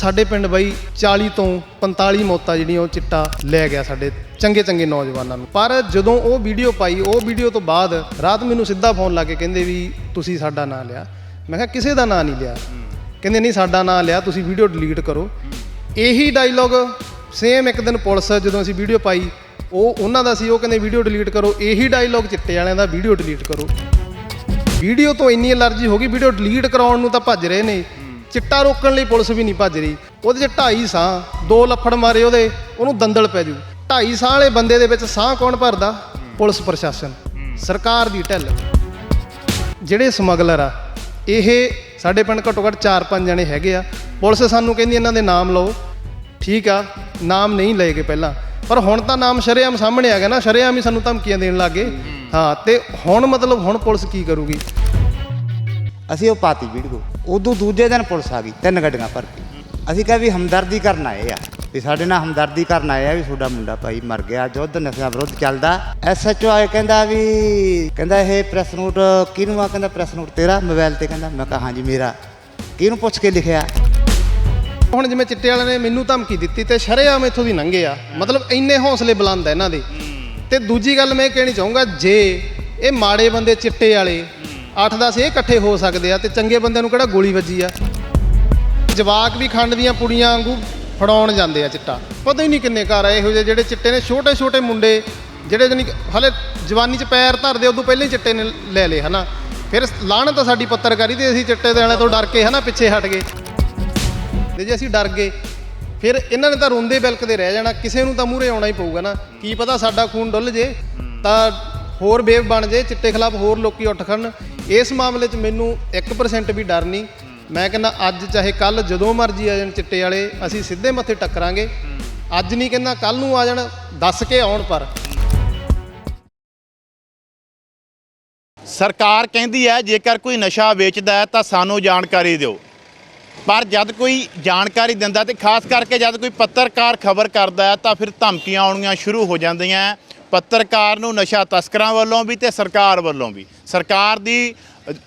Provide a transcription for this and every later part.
ਸਾਡੇ ਪਿੰਡ ਬਾਈ 40 ਤੋਂ 45 ਮੌਤਾਂ ਜਿਹੜੀਆਂ ਉਹ ਚਿੱਟਾ ਲੈ ਗਿਆ ਸਾਡੇ ਚੰਗੇ ਚੰਗੇ ਨੌਜਵਾਨਾਂ ਨੂੰ। ਪਰ ਜਦੋਂ ਉਹ ਵੀਡੀਓ ਪਾਈ, ਉਹ ਵੀਡੀਓ ਤੋਂ ਬਾਅਦ ਰਾਤ ਮੈਨੂੰ ਸਿੱਧਾ ਫੋਨ ਲਾ ਕੇ ਕਹਿੰਦੇ ਵੀ ਤੁਸੀਂ ਸਾਡਾ ਨਾਂ ਲਿਆ। ਮੈਂ ਕਿਹਾ, ਕਿਸੇ ਦਾ ਨਾਂ ਨਹੀਂ ਲਿਆ। ਕਹਿੰਦੇ, ਨਹੀਂ, ਸਾਡਾ ਨਾਂ ਲਿਆ, ਤੁਸੀਂ ਵੀਡੀਓ ਡਿਲੀਟ ਕਰੋ। ਇਹੀ ਡਾਇਲੌਗ ਸੇਮ ਇੱਕ ਦਿਨ ਪੁਲਿਸ ਜਦੋਂ ਅਸੀਂ ਵੀਡੀਓ ਪਾਈ, ਉਹ ਉਹਨਾਂ ਦਾ ਸੀ, ਉਹ ਕਹਿੰਦੇ, ਵੀਡੀਓ ਡਿਲੀਟ ਕਰੋ। ਇਹੀ ਡਾਇਲੌਗ ਚਿੱਟੇ ਵਾਲਿਆਂ ਦਾ, ਵੀਡੀਓ ਡਿਲੀਟ ਕਰੋ। ਵੀਡੀਓ ਤੋਂ ਇੰਨੀ ਅਲਰਜੀ ਹੋ ਗਈ, ਵੀਡੀਓ ਡਿਲੀਟ ਕਰਾਉਣ ਨੂੰ ਤਾਂ ਭੱਜ ਰਹੇ ਨੇ। ਚਿੱਟਾ ਰੋਕਣ ਲਈ ਪੁਲਿਸ ਵੀ ਨਹੀਂ ਭੱਜ ਰਹੀ। ਉਹਦੇ 'ਚ ਢਾਈ ਸਾਹ, ਦੋ ਲੱਫੜ ਮਾਰੇ ਉਹਦੇ, ਉਹਨੂੰ ਦੰਦਲ ਪੈ ਜੂ। ਢਾਈ ਸਾਹ ਵਾਲੇ ਬੰਦੇ ਦੇ ਵਿੱਚ ਸਾਹ ਕੌਣ ਭਰਦਾ? ਪੁਲਿਸ ਪ੍ਰਸ਼ਾਸਨ। ਸਰਕਾਰ ਦੀ ਢਿੱਲ। ਜਿਹੜੇ ਸਮਗਲਰ ਆ, ਇਹ ਸਾਡੇ ਪਿੰਡ ਘੱਟੋ ਘੱਟ 4-5 ਜਣੇ ਹੈਗੇ ਆ। ਪੁਲਿਸ ਸਾਨੂੰ ਕਹਿੰਦੀ ਇਹਨਾਂ ਦੇ ਨਾਮ ਲਓ। ਠੀਕ ਆ, ਨਾਮ ਨਹੀਂ ਲਏਗੇ ਪਹਿਲਾਂ। ਪਰ ਹੁਣ ਤਾਂ ਨਾਮ ਸ਼ਰੇਆਮ ਸਾਹਮਣੇ ਆ ਗਿਆ ਨਾ, ਸ਼ਰੇਆਮ ਹੀ ਸਾਨੂੰ ਧਮਕੀਆਂ ਦੇਣ ਲੱਗੇ ਹਾਂ, ਤੇ ਹੁਣ ਮਤਲਬ ਹੁਣ ਪੁਲਿਸ ਕੀ ਕਰੂਗੀ? ਅਸੀਂ ਉਹ ਪਾਤੀ ਵੀਡੀਓ। ਉਦੋਂ ਦੂਜੇ ਦਿਨ ਪੁਲਿਸ ਆ ਗਈ, ਤਿੰਨ ਗੱਡੀਆਂ ਭਰ ਕੇ। ਅਸੀਂ ਕਿਹਾ ਵੀ ਹਮਦਰਦੀ ਕਰਨ ਆਏ ਆ। ਵੀ ਸਾਡੇ ਨਾਲ ਹਮਦਰਦੀ ਕਰਨ ਆਏ ਆ ਵੀ ਤੁਹਾਡਾ ਮੁੰਡਾ ਭਾਈ ਮਰ ਗਿਆ, ਯੁੱਧ ਨਸ਼ਾ ਵਿਰੁੱਧ ਚੱਲਦਾ। ਐਸਐਚਓ ਆਏ ਕਹਿੰਦਾ ਵੀ, ਕਹਿੰਦਾ ਇਹ ਪ੍ਰੈਸ ਨੋਟ ਕਿਹਨੂੰ ਆ ਕਹਿੰਦਾ ਪ੍ਰੈਸ ਨੋਟ ਤੇਰਾ? ਮੋਬਾਈਲ ਤੇ ਕਹਿੰਦਾ, ਮੈਂ ਕਿਹਾ, ਹਾਂਜੀ, ਮੇਰਾ। ਕਿਹਨੂੰ ਪੁੱਛ ਕੇ ਲਿਖਿਆ? ਹੁਣ ਜਿਵੇਂ ਚਿੱਟੇ ਵਾਲਿਆਂ ਨੇ ਮੈਨੂੰ ਧਮਕੀ ਦਿੱਤੀ ਤੇ ਸ਼ਰੇਆਮ ਇੱਥੋਂ ਦੀ ਲੰਘੇ ਆ। ਮਤਲਬ ਇੰਨੇ ਹੌਸਲੇ ਬੁਲੰਦ ਆ ਇਹਨਾਂ ਦੇ। ਤੇ ਦੂਜੀ ਗੱਲ ਮੈਂ ਕਹਿਣੀ ਚਾਹੂੰਗਾ, ਜੇ ਇਹ ਮਾੜੇ ਬੰਦੇ ਚਿੱਟੇ ਵਾਲੇ 8-10 ਇਹ ਇਕੱਠੇ ਹੋ ਸਕਦੇ ਆ ਤੇ ਚੰਗੇ ਬੰਦਿਆਂ ਨੂੰ ਕਿਹੜਾ ਗੋਲੀ ਵੱਜੀ ਆ? ਜਵਾਕ ਵੀ ਖੰਡ ਦੀਆਂ ਪੁੜੀਆਂ ਵਾਂਗੂ ਫੜਾਉਣ ਜਾਂਦੇ ਆ ਚਿੱਟਾ। ਪਤਾ ਹੀ ਨਹੀਂ ਕਿੰਨੇ ਘਰ ਆ, ਇਹੋ ਜਿਹੇ ਜਿਹੜੇ ਚਿੱਟੇ ਨੇ ਛੋਟੇ ਛੋਟੇ ਮੁੰਡੇ ਜਿਹੜੇ ਜਾਨੀ ਕਿ ਹਲੇ ਜਵਾਨੀ 'ਚ ਪੈਰ ਧਰਦੇ ਉਦੋਂ ਪਹਿਲਾਂ ਹੀ ਚਿੱਟੇ ਨੇ ਲੈ ਲਏ, ਹਨਾ? ਫਿਰ ਲਾਹਣਤ ਤਾਂ ਸਾਡੀ ਪੱਤਰਕਾਰੀ ਤੇ, ਅਸੀਂ ਚਿੱਟੇ ਦੇ ਵਾਲਿਆਂ ਤੋਂ ਡਰ ਕੇ, ਹਨਾ, ਪਿੱਛੇ ਹਟ ਗਏ। ਤੇ ਜੇ ਅਸੀਂ ਡਰ ਗਏ, ਫਿਰ ਇਹਨਾਂ ਨੇ ਤਾਂ ਰੋਂਦੇ ਬਿਲਕਦੇ ਰਹਿ ਜਾਣਾ, ਕਿਸੇ ਨੂੰ ਤਾਂ ਮੂਹਰੇ ਆਉਣਾ ਹੀ ਪਊਗਾ ਨਾ। ਕੀ ਪਤਾ ਸਾਡਾ ਖੂਨ ਡੁੱਲ ਜੇ, ਤਾਂ ਹੋਰ ਬੇਵ ਬਣ ਜੇ, ਚਿੱਟੇ ਖਿਲਾਫ ਹੋਰ ਲੋਕੀ ਉੱਠ ਖੜਨ ਇਸ ਮਾਮਲੇ 'ਚ ਮੈਨੂੰ 1% ਵੀ ਡਰ ਨਹੀਂ। ਮੈਂ ਕਹਿੰਦਾ ਅੱਜ ਚਾਹੇ ਕੱਲ ਜਦੋਂ ਮਰਜ਼ੀ ਆ ਜਾਣ ਚਿੱਟੇ ਵਾਲੇ, ਅਸੀਂ ਸਿੱਧੇ ਮੱਥੇ ਟੱਕਰਾਂਗੇ। ਅੱਜ ਨਹੀਂ ਕਹਿੰਦਾ ਕੱਲ ਨੂੰ ਆ ਜਾਣ, ਦੱਸ ਕੇ ਆਉਣ ਪਰ। ਸਰਕਾਰ ਕਹਿੰਦੀ ਹੈ, ਜੇਕਰ ਕੋਈ ਨਸ਼ਾ ਵੇਚਦਾ ਹੈ ਤਾਂ ਸਾਨੂੰ ਜਾਣਕਾਰੀ ਦਿਓ। ਪਰ ਜਦ ਕੋਈ ਜਾਣਕਾਰੀ ਦਿੰਦਾ ਤੇ ਖਾਸ ਕਰਕੇ ਜਦ ਕੋਈ ਪੱਤਰਕਾਰ ਖਬਰ ਕਰਦਾ ਹੈ ਤਾਂ ਫਿਰ ਧਮਕੀਆਂ ਆਉਣੀਆਂ ਸ਼ੁਰੂ ਹੋ ਜਾਂਦੀਆਂ ਪੱਤਰਕਾਰ ਨੂੰ ਨਸ਼ਾ ਤਸਕਰਾਂ ਵੱਲੋਂ ਵੀ ਤੇ ਸਰਕਾਰ ਵੱਲੋਂ ਵੀ। ਸਰਕਾਰ ਦੀ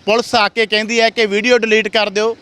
ਪੁਲਿਸ ਆ ਕੇ ਕਹਿੰਦੀ ਹੈ ਕਿ ਵੀਡੀਓ ਡਿਲੀਟ ਕਰ ਦਿਓ।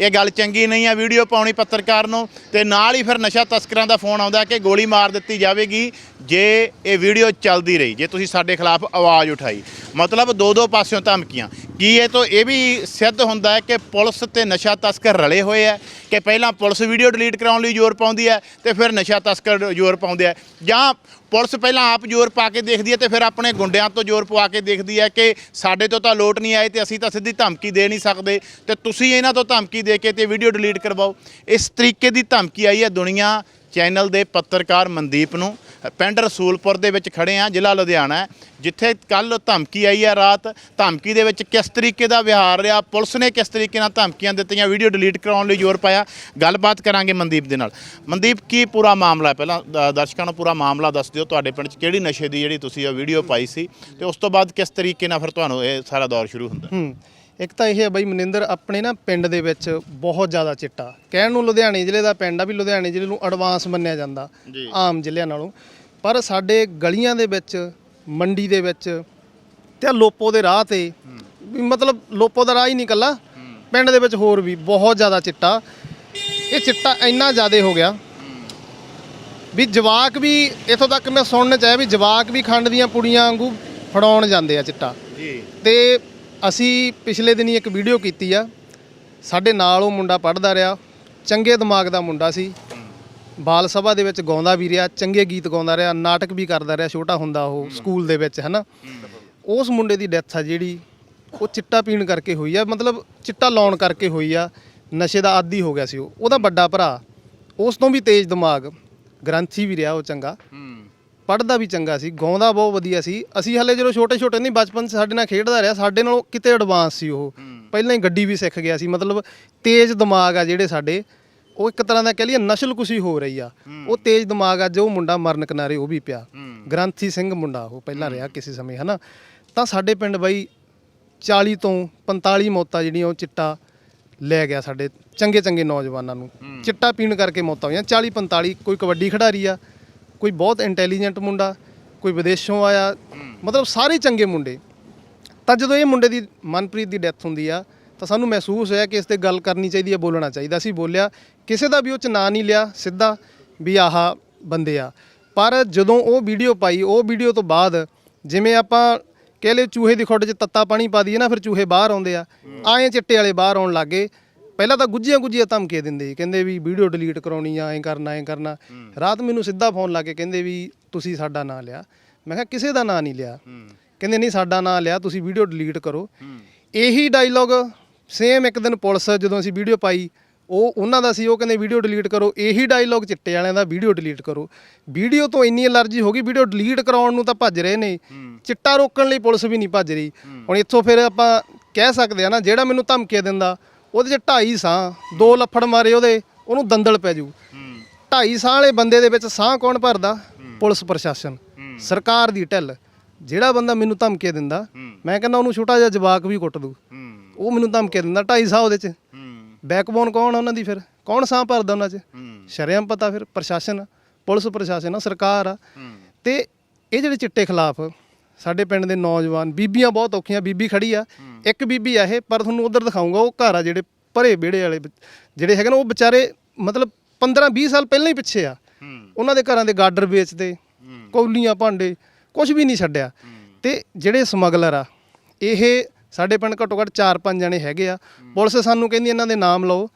ਇਹ ਗੱਲ ਚੰਗੀ ਨਹੀਂ ਹੈ ਵੀਡੀਓ ਪਾਉਣੀ ਪੱਤਰਕਾਰ ਨੂੰ। ਤੇ ਨਾਲ ਹੀ ਫਿਰ ਨਸ਼ਾ ਤਸਕਰਾਂ ਦਾ ਫੋਨ ਆਉਂਦਾ ਕਿ ਗੋਲੀ ਮਾਰ ਦਿੱਤੀ ਜਾਵੇਗੀ। ਜੇ ਇਹ ਵੀਡੀਓ ਚੱਲਦੀ ਰਹੀ, ਜੇ ਤੁਸੀਂ ਸਾਡੇ ਖਿਲਾਫ ਆਵਾਜ਼ ਉਠਾਈ। ਮਤਲਬ ਦੋ ਦੋ ਪਾਸਿਓਂ ਧਮਕੀਆਂ। ਕੀ ਇਹ ਤੋਂ ਇਹ ਵੀ ਸਿੱਧ ਹੁੰਦਾ ਹੈ ਕਿ ਪੁਲਿਸ ਤੇ ਨਸ਼ਾ ਤਸਕਰ ਰਲੇ ਹੋਏ ਹੈ ਕਿ ਪਹਿਲਾਂ ਪੁਲਿਸ ਵੀਡੀਓ ਡਿਲੀਟ ਕਰਾਉਣ ਲਈ ਜ਼ੋਰ ਪਾਉਂਦੀ ਹੈ ਤੇ ਫਿਰ ਨਸ਼ਾ ਤਸਕਰ ਜ਼ੋਰ ਪਾਉਂਦੇ ਆ। ਜਾਂ ਪੁਲਿਸ ਪਹਿਲਾਂ ਆਪ ਜ਼ੋਰ ਪਾ ਕੇ ਦੇਖਦੀ ਹੈ ਤੇ ਫਿਰ ਆਪਣੇ ਗੁੰਡਿਆਂ ਤੋਂ ਜ਼ੋਰ ਪਵਾ ਕੇ ਦੇਖਦੀ ਹੈ ਕਿ ਸਾਡੇ ਤੋਂ ਤਾਂ ਲੋਟ ਨਹੀਂ ਆਏ ਤੇ ਅਸੀਂ ਤਾਂ ਸਿੱਧੀ ਧਮਕੀ ਦੇ ਨਹੀਂ ਸਕਦੇ। ਤੇ ਤੁਸੀਂ ਇਹਨਾਂ ਤੋਂ ਧਮਕੀ ਦੇ ਕੇ ਤੇ ਵੀਡੀਓ ਡਿਲੀਟ ਕਰਵਾਓ। ਇਸ ਤਰੀਕੇ ਦੀ ਧਮਕੀ ਆਈ ਹੈ ਦੁਨੀਆ ਚੈਨਲ ਦੇ ਪੱਤਰਕਾਰ ਮਨਦੀਪ ਨੂੰ। ਪਿੰਡ ਰਸੂਲਪੁਰ ਦੇ ਵਿੱਚ ਖੜੇ ਆ ਜ਼ਿਲ੍ਹਾ ਲੁਧਿਆਣਾ ਜਿੱਥੇ ਕੱਲ ਧਮਕੀ ਆਈ ਹੈ ਰਾਤ। ਧਮਕੀ ਦੇ ਵਿੱਚ ਕਿਸ ਤਰੀਕੇ ਦਾ ਵਿਹਾਰ ਰਿਹਾ, ਪੁਲਿਸ ਨੇ ਕਿਸ ਤਰੀਕੇ ਨਾਲ ਧਮਕੀਆਂ ਦਿੱਤੀਆਂ, ਵੀਡੀਓ ਡਿਲੀਟ ਕਰਾਉਣ ਲਈ ਜ਼ੋਰ ਪਾਇਆ। ਗੱਲਬਾਤ ਕਰਾਂਗੇ ਮਨਦੀਪ ਦੇ ਨਾਲ। ਮਨਦੀਪ, ਕੀ ਪੂਰਾ ਮਾਮਲਾ ਹੈ? ਪਹਿਲਾਂ ਦਰਸ਼ਕਾਂ ਨੂੰ ਪੂਰਾ ਮਾਮਲਾ ਦੱਸ ਦਿਓ ਤੁਹਾਡੇ ਪਿੰਡ 'ਚ ਕਿਹੜੀ ਨਸ਼ੇ ਦੀ ਜਿਹੜੀ ਤੁਸੀਂ ਉਹ ਵੀਡੀਓ ਪਾਈ ਸੀ ਤੇ ਉਸ ਤੋਂ ਬਾਅਦ ਕਿਸ ਤਰੀਕੇ ਨਾਲ ਫਿਰ ਤੁਹਾਨੂੰ ਇਹ ਸਾਰਾ ਦੌਰ ਸ਼ੁਰੂ ਹੁੰਦਾ? ਇੱਕ ਤਾਂ ਇਹ ਹੈ ਬਈ ਮਨਿੰਦਰ ਆਪਣੇ ਨਾ ਪਿੰਡ ਦੇ ਵਿੱਚ ਬਹੁਤ ਜ਼ਿਆਦਾ ਚਿੱਟਾ। ਕਹਿਣ ਨੂੰ ਲੁਧਿਆਣੇ ਜ਼ਿਲ੍ਹੇ ਦਾ ਪਿੰਡ ਆ ਵੀ ਲੁਧਿਆਣੇ ਜ਼ਿਲ੍ਹੇ ਨੂੰ ਐਡਵਾਂਸ ਮੰਨਿਆ ਜਾਂਦਾ। ਆਮ ਜ਼ਿਲ੍ਹਿਆਂ ਨਾਲੋਂ। ਪਰ ਸਾਡੇ ਗਲੀਆਂ ਦੇ ਵਿੱਚ ਮੰਡੀ ਦੇ ਵਿੱਚ ਤੇ ਲੋਪੋ ਦੇ ਰਾਹ ਤੇ ਵੀ ਮਤਲਬ ਲੋਪੋ ਦਾ ਰਾਹ ਹੀ ਨਹੀਂ ਕੱਲਾ ਪਿੰਡ ਦੇ ਵਿੱਚ ਹੋਰ ਵੀ ਬਹੁਤ ਜ਼ਿਆਦਾ ਚਿੱਟਾ। ਇਹ ਚਿੱਟਾ ਇੰਨਾ ਜ਼ਿਆਦਾ ਹੋ ਗਿਆ ਵੀ ਜਵਾਕ ਵੀ ਇਥੋਂ ਤੱਕ ਮੈਂ ਸੁਣਨ ਚ ਆਇਆ ਵੀ ਜਵਾਕ ਵੀ ਖੰਡ ਦੀਆਂ ਪੁੜੀਆਂ ਵਾਂਗੂ ਫੜਾਉਣ ਜਾਂਦੇ ਆ ਚਿੱਟਾ। ਜੀ। ਤੇ ਅਸੀਂ ਪਿਛਲੇ ਦਿਨੀ ਇੱਕ ਵੀਡੀਓ ਕੀਤੀ ਆ। ਸਾਡੇ ਨਾਲ ਉਹ ਮੁੰਡਾ ਪੜ੍ਹਦਾ ਰਿਹਾ। ਚੰਗੇ ਦਿਮਾਗ ਦਾ ਮੁੰਡਾ ਸੀ। ਬਾਲ ਸਭਾ ਦੇ ਵਿੱਚ ਗਾਉਂਦਾ ਵੀ ਰਿਹਾ ਚੰਗੇ ਗੀਤ ਗਾਉਂਦਾ ਰਿਹਾ ਨਾਟਕ ਵੀ ਕਰਦਾ ਰਿਹਾ ਛੋਟਾ ਹੁੰਦਾ ਉਹ ਸਕੂਲ ਦੇ ਵਿੱਚ ਹਨਾ। ਉਸ ਮੁੰਡੇ ਦੀ ਡੈਥ ਆ ਜਿਹੜੀ ਉਹ ਚਿੱਟਾ ਪੀਣ ਕਰਕੇ ਹੋਈ ਆ। ਮਤਲਬ ਚਿੱਟਾ ਲਾਉਣ ਕਰਕੇ ਹੋਈ ਆ। ਨਸ਼ੇ ਦਾ ਆਦੀ ਹੋ ਗਿਆ ਸੀ ਉਹ। ਉਹਦਾ ਵੱਡਾ ਭਰਾ ਉਸ ਤੋਂ ਵੀ ਤੇਜ਼ ਦਿਮਾਗ ਗ੍ਰੰਥੀ ਵੀ ਰਿਹਾ ਉਹ ਚੰਗਾ। ਹੂੰ ਪੜ੍ਹਦਾ ਵੀ ਚੰਗਾ ਸੀ ਗਾਉਂਦਾ ਬਹੁਤ ਵਧੀਆ ਸੀ। ਅਸੀਂ ਹਲੇ ਜਦੋਂ ਛੋਟੇ ਛੋਟੇ ਨਹੀਂ ਬਚਪਨ 'ਚ ਸਾਡੇ ਨਾਲ ਖੇਡਦਾ ਰਿਹਾ ਸਾਡੇ ਨਾਲੋਂ ਕਿਤੇ ਐਡਵਾਂਸ ਸੀ ਉਹ। ਪਹਿਲਾਂ ਹੀ ਗੱਡੀ ਵੀ ਸਿੱਖ ਗਿਆ ਸੀ ਮਤਲਬ ਤੇਜ਼ ਦਿਮਾਗ ਆ ਜਿਹੜੇ ਸਾਡੇ ਉਹ ਇੱਕ ਤਰ੍ਹਾਂ ਦਾ ਕਹਿ ਲਈਏ ਨਸ਼ਲਕੁਸ਼ੀ ਹੋ ਰਹੀ ਆ। ਉਹ ਤੇਜ਼ ਦਿਮਾਗ ਅੱਜ ਉਹ ਮੁੰਡਾ ਮਰਨ ਕਿਨਾਰੇ ਉਹ ਵੀ ਪਿਆ। ਗ੍ਰੰਥੀ ਸਿੰਘ ਮੁੰਡਾ ਉਹ ਪਹਿਲਾਂ ਰਿਹਾ ਕਿਸੇ ਸਮੇਂ ਹਨਾ? ਤਾਂ ਸਾਡੇ ਪਿੰਡ ਬਾਈ 40 ਤੋਂ 45 ਮੌਤਾਂ ਜਿਹੜੀਆਂ ਉਹ ਚਿੱਟਾ ਲੈ ਗਿਆ ਸਾਡੇ ਚੰਗੇ ਚੰਗੇ ਨੌਜਵਾਨਾਂ ਨੂੰ। ਚਿੱਟਾ ਪੀਣ ਕਰਕੇ ਮੌਤਾਂ ਹੋਈਆਂ। 40 45 ਕੋਈ ਕਬੱਡੀ ਖਿਡਾਰੀ ਆ ਕੋਈ ਬਹੁਤ ਇੰਟੈਲੀਜੈਂਟ ਮੁੰਡਾ ਕੋਈ ਵਿਦੇਸ਼ੋਂ ਆਇਆ ਮਤਲਬ ਸਾਰੇ ਚੰਗੇ ਮੁੰਡੇ। ਤਾਂ ਜਦੋਂ ਇਹ ਮੁੰਡੇ ਦੀ ਮਨਪ੍ਰੀਤ ਦੀ ਡੈਥ ਹੁੰਦੀ ਆ ਤਾਂ ਸਾਨੂੰ ਮਹਿਸੂਸ ਹੋਇਆ ਕਿ ਇਸ ਤੇ ਗੱਲ ਕਰਨੀ ਚਾਹੀਦੀ ਹੈ ਬੋਲਣਾ ਚਾਹੀਦਾ ਅਸੀਂ ਬੋਲਿਆ। ਕਿਸੇ ਦਾ ਵੀ ਉਹ ਚ ਨਾਂ ਨਹੀਂ ਲਿਆ ਸਿੱਧਾ ਵੀ ਆਹ ਬੰਦੇ ਆ। ਪਰ ਜਦੋਂ ਉਹ ਵੀਡੀਓ ਪਾਈ ਉਹ ਵੀਡੀਓ ਤੋਂ ਬਾਅਦ ਜਿਵੇਂ ਆਪਾਂ ਕਹਿ ਲਏ ਚੂਹੇ ਦੀ ਖੁੱਡ 'ਚ ਤੱਤਾ ਪਾਣੀ ਪਾ ਦਈਏ ਨਾ ਫਿਰ ਚੂਹੇ ਬਾਹਰ ਆਉਂਦੇ ਆ। ਆਏ ਚਿੱਟੇ ਵਾਲੇ ਬਾਹਰ ਆਉਣ ਲੱਗੇ ਪਹਿਲਾਂ ਤਾਂ ਗੁੱਜੀਆਂ ਗੁੱਜੀਆਂ ਧਮਕੇ ਦਿੰਦੇ ਸੀ ਕਹਿੰਦੇ ਵੀ ਵੀਡੀਓ ਡਿਲੀਟ ਕਰਾਉਣੀ ਆ ਐਂ ਕਰਨਾ ਐਂ ਕਰਨਾ। ਰਾਤ ਮੈਨੂੰ ਸਿੱਧਾ ਫੋਨ ਲਾ ਕੇ ਕਹਿੰਦੇ ਵੀ ਤੁਸੀਂ ਸਾਡਾ ਨਾਂ ਲਿਆ। ਮੈਂ ਕਿਹਾ ਕਿਸੇ ਦਾ ਨਾਂ ਨਹੀਂ ਲਿਆ। ਕਹਿੰਦੇ ਨਹੀਂ ਸਾਡਾ ਨਾਂ ਲਿਆ ਤੁਸੀਂ ਵੀਡੀਓ ਡਿਲੀਟ ਕਰੋ। ਇਹੀ ਡਾਇਲੌਗ ਸੇਮ ਇੱਕ ਦਿਨ ਪੁਲਿਸ ਜਦੋਂ ਅਸੀਂ ਵੀਡੀਓ ਪਾਈ ਉਹ ਉਹਨਾਂ ਦਾ ਸੀ ਉਹ ਕਹਿੰਦੇ ਵੀਡੀਓ ਡਿਲੀਟ ਕਰੋ। ਇਹੀ ਡਾਇਲੌਗ ਚਿੱਟੇ ਵਾਲਿਆਂ ਦਾ ਵੀਡੀਓ ਡਿਲੀਟ ਕਰੋ। ਵੀਡੀਓ ਤੋਂ ਇੰਨੀ ਅਲਰਜੀ ਹੋ ਗਈ ਵੀਡੀਓ ਡਿਲੀਟ ਕਰਾਉਣ ਨੂੰ ਤਾਂ ਭੱਜ ਰਹੇ ਨੇ। ਚਿੱਟਾ ਰੋਕਣ ਲਈ ਪੁਲਿਸ ਵੀ ਨਹੀਂ ਭੱਜ ਰਹੀ। ਹੁਣ ਇੱਥੋਂ ਫਿਰ ਆਪਾਂ ਕਹਿ ਸਕਦੇ ਆ ਨਾ ਜਿਹੜਾ ਮੈਨੂੰ ਧਮਕੀਆਂ ਦਿੰਦਾ ਉਹਦੇ ਚ ਢਾਈ ਸਾਹ ਦੋ ਲੱਫੜ ਮਾਰੇ ਉਹਦੇ ਉਹਨੂੰ ਦੰਦਲ ਪੈ ਜੂ। ਢਾਈ ਸਾਹ ਵਾਲੇ ਬੰਦੇ ਦੇ ਵਿੱਚ ਸਾਹ ਕੌਣ ਭਰਦਾ? ਪੁਲਿਸ ਪ੍ਰਸ਼ਾਸਨ। ਸਰਕਾਰ ਦੀ ਢਿੱਲ। ਜਿਹੜਾ ਬੰਦਾ ਮੈਨੂੰ ਧਮਕੀਆਂ ਦਿੰਦਾ ਮੈਂ ਕਹਿੰਦਾ ਉਹਨੂੰ ਛੋਟਾ ਜਿਹਾ ਜਵਾਕ ਵੀ ਕੁੱਟ ਦੂ। ਉਹ ਮੈਨੂੰ ਧਮਕੀਆਂ ਦਿੰਦਾ ਢਾਈ ਸਾਹ ਉਹਦੇ ਚ। ਬੈਕਬੋਨ ਕੌਣ ਆ ਉਹਨਾਂ ਦੀ ਫਿਰ? ਕੌਣ ਸਾਹ ਭਰਦਾ ਉਹਨਾਂ 'ਚ? ਸ਼ਰੇਆਮ ਪਤਾ ਫਿਰ ਪ੍ਰਸ਼ਾਸਨ ਪੁਲਿਸ ਪ੍ਰਸ਼ਾਸਨ ਆ ਸਰਕਾਰ ਆ। ਤੇ ਇਹ ਜਿਹੜੇ ਚਿੱਟੇ ਖਿਲਾਫ ਸਾਡੇ ਪਿੰਡ ਦੇ ਨੌਜਵਾਨ ਬੀਬੀਆਂ ਬਹੁਤ ਔਖੀਆਂ ਬੀਬੀ ਖੜੀ ਆ। ਇੱਕ ਬੀਬੀ ਆ ਇਹ ਪਰ ਤੁਹਾਨੂੰ ਉਧਰ ਦਿਖਾਉਂਗਾ ਉਹ ਘਰ ਆ ਜਿਹੜੇ ਭਰੇ ਵਿਹੜੇ ਵਾਲੇ ਜਿਹੜੇ ਹੈਗੇ ਨੇ ਉਹ ਵਿਚਾਰੇ ਮਤਲਬ 15 20 ਸਾਲ ਪਹਿਲਾਂ ਹੀ ਪਿੱਛੇ ਆ। ਉਹਨਾਂ ਦੇ ਘਰਾਂ ਦੇ ਗਾਡਰ ਵੇਚਦੇ ਕੌਲੀਆਂ ਭਾਂਡੇ ਕੁਝ ਵੀ ਨਹੀਂ ਛੱਡਿਆ। ਤੇ ਜਿਹੜੇ ਸਮਗਲਰ ਆ ਇਹ ਸਾਡੇ ਪਿੰਡ ਘੱਟੋ ਘੱਟ 4-5 ਜਣੇ ਹੈਗੇ ਆ। ਪੁਲਿਸ ਸਾਨੂੰ ਕਹਿੰਦੀ ਇਹਨਾਂ ਦੇ ਨਾਮ ਲਓ।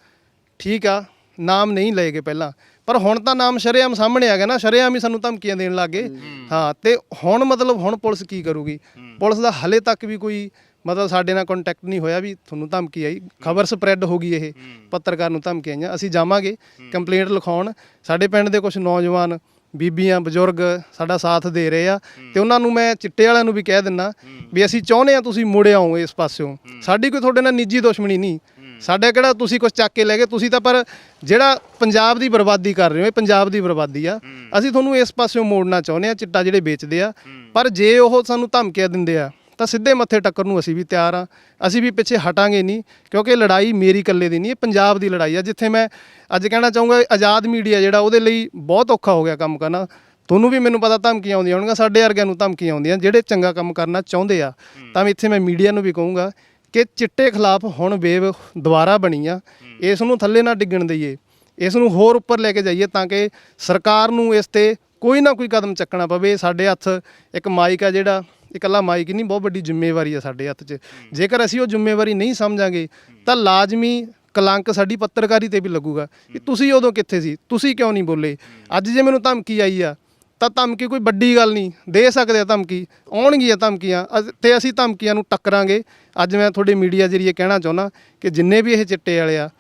ਠੀਕ ਆ ਨਾਮ ਨਹੀਂ ਲਏ ਗਏ ਪਹਿਲਾਂ। ਪਰ ਹੁਣ ਤਾਂ ਨਾਮ ਸ਼ਰੇਆਮ ਸਾਹਮਣੇ ਆ ਗਿਆ ਨਾ ਸ਼ਰੇਆਮ ਹੀ ਸਾਨੂੰ ਧਮਕੀਆਂ ਦੇਣ ਲੱਗੇ ਹਾਂ। ਤੇ ਹੁਣ ਮਤਲਬ ਹੁਣ ਪੁਲਿਸ ਕੀ ਕਰੂਗੀ? ਪੁਲਿਸ ਦਾ ਹਲੇ ਤੱਕ ਵੀ ਕੋਈ ਮਤਲਬ ਸਾਡੇ ਨਾਲ ਕੰਟੈਕਟ ਨਹੀਂ ਹੋਇਆ ਵੀ ਤੁਹਾਨੂੰ ਧਮਕੀ ਆਈ। ਖਬਰ ਸਪਰੈਡ ਹੋ ਗਈ ਇਹ ਪੱਤਰਕਾਰ ਨੂੰ ਧਮਕੀ ਆਈਆਂ। ਅਸੀਂ ਜਾਵਾਂਗੇ ਕੰਪਲੇਂਟ ਲਿਖਾਉਣ। ਸਾਡੇ ਪਿੰਡ ਦੇ ਕੁਝ ਨੌਜਵਾਨ ਬੀਬੀਆਂ ਬਜ਼ੁਰਗ ਸਾਡਾ ਸਾਥ ਦੇ ਰਹੇ ਆ। ਤੇ ਉਹਨਾਂ ਨੂੰ ਮੈਂ ਚਿੱਟੇ ਵਾਲਿਆਂ ਨੂੰ ਵੀ ਕਹਿ ਦਿੰਨਾ ਵੀ ਅਸੀਂ ਚਾਹੁੰਦੇ ਆ ਤੁਸੀਂ ਮੁੜ ਆਓ ਇਸ ਪਾਸਿਓਂ। ਸਾਡੀ ਕੋਈ ਤੁਹਾਡੇ ਨਾਲ ਨਿੱਜੀ ਦੁਸ਼ਮਣੀ ਨਹੀਂ। ਸਾਡਾ ਕਿਹੜਾ ਤੁਸੀਂ ਕੁਝ ਚੱਕ ਕੇ ਲੈ ਗਏ? ਤੁਸੀਂ ਤਾਂ ਪਰ ਜਿਹੜਾ ਪੰਜਾਬ ਦੀ ਬਰਬਾਦੀ ਕਰ ਰਹੇ ਹੋ ਇਹ ਪੰਜਾਬ ਦੀ ਬਰਬਾਦੀ ਆ। ਅਸੀਂ ਤੁਹਾਨੂੰ ਇਸ ਪਾਸਿਓਂ ਮੋੜਨਾ ਚਾਹੁੰਦੇ ਆ ਚਿੱਟਾ ਜਿਹੜੇ ਵੇਚਦੇ ਆ। ਪਰ ਜੇ ਉਹ ਸਾਨੂੰ ਧਮਕੀਆਂ ਦਿੰਦੇ ਆ ਤਾਂ ਸਿੱਧੇ ਮੱਥੇ ਟੱਕਰ ਨੂੰ ਅਸੀਂ ਵੀ ਤਿਆਰ ਆ। ਅਸੀਂ ਵੀ ਪਿੱਛੇ ਹਟਾਂਗੇ ਨਹੀਂ ਕਿਉਂਕਿ ਲੜਾਈ ਮੇਰੀ ਇਕੱਲੇ ਦੀ ਨਹੀਂ ਇਹ ਪੰਜਾਬ ਦੀ ਲੜਾਈ ਆ। ਜਿੱਥੇ ਮੈਂ ਅੱਜ ਕਹਿਣਾ ਚਾਹੂੰਗਾ ਆਜ਼ਾਦ ਮੀਡੀਆ ਜਿਹੜਾ ਉਹਦੇ ਲਈ ਬਹੁਤ ਔਖਾ ਹੋ ਗਿਆ ਕੰਮ ਕਰਨਾ। ਤੁਹਾਨੂੰ ਵੀ ਮੈਨੂੰ ਪਤਾ ਧਮਕੀਆਂ ਆਉਂਦੀਆਂ ਹੋਣਗੀਆਂ ਸਾਡੇ ਵਰਗਿਆਂ ਨੂੰ ਧਮਕੀਆਂ ਆਉਂਦੀਆਂ ਜਿਹੜੇ ਚੰਗਾ ਕੰਮ ਕਰਨਾ ਚਾਹੁੰਦੇ ਆ। ਤਾਂ ਇੱਥੇ ਮੈਂ ਮੀਡੀਆ ਨੂੰ ਵੀ ਕਹੂੰਗਾ ਕਿ ਚਿੱਟੇ ਖਿਲਾਫ ਹੁਣ ਵੇਵ ਦੁਬਾਰਾ ਬਣੀ ਆ ਇਸ ਨੂੰ ਥੱਲੇ ਨਾ ਡਿੱਗਣ ਦਈਏ। ਇਸ ਨੂੰ ਹੋਰ ਉੱਪਰ ਲੈ ਕੇ ਜਾਈਏ ਤਾਂ ਕਿ ਸਰਕਾਰ ਨੂੰ ਇਸ ਤੇ ਕੋਈ ਨਾ ਕੋਈ ਕਦਮ ਚੱਕਣਾ ਪਵੇ। ਸਾਡੇ ਹੱਥ ਇੱਕ ਮਾਈਕ ਆ ਜਿਹੜਾ ਇਕੱਲਾ ਮਾਈਕ ਨਹੀਂ ਬਹੁਤ ਵੱਡੀ ਜ਼ਿੰਮੇਵਾਰੀ ਆ ਸਾਡੇ ਹੱਥ 'ਚ। ਜੇਕਰ ਅਸੀਂ ਉਹ ਜ਼ਿੰਮੇਵਾਰੀ ਨਹੀਂ ਸਮਝਾਂਗੇ ਤਾਂ ਲਾਜ਼ਮੀ ਕਲੰਕ ਸਾਡੀ ਪੱਤਰਕਾਰੀ ਤੇ ਵੀ ਲੱਗੂਗਾ ਕਿ ਤੁਸੀਂ ਉਦੋਂ ਕਿੱਥੇ ਸੀ? ਤੁਸੀਂ ਕਿਉਂ ਨਹੀਂ ਬੋਲੇ? ਅੱਜ ਜੇ ਮੈਨੂੰ ਧਮਕੀ ਆਈ ਆ ਤਾਂ ਧਮਕੀ ਕੋਈ ਵੱਡੀ ਗੱਲ ਨਹੀਂ। ਦੇ ਸਕਦੇ ਆ ਧਮਕੀ। ਆਉਣਗੀਆਂ ਧਮਕੀਆਂ। ਅਸ- ਤੇ ਅਸੀਂ ਧਮਕੀਆਂ ਨੂੰ ਟੱਕਰਾਂਗੇ। ਅੱਜ ਮੈਂ ਤੁਹਾਡੇ ਮੀਡੀਆ ਜਰੀਏ ਕਹਿਣਾ ਚਾਹੁੰਦਾ ਕਿ ਜਿੰਨੇ ਵੀ ਇਹ ਚਿੱਟੇ ਵਾਲੇ ਆ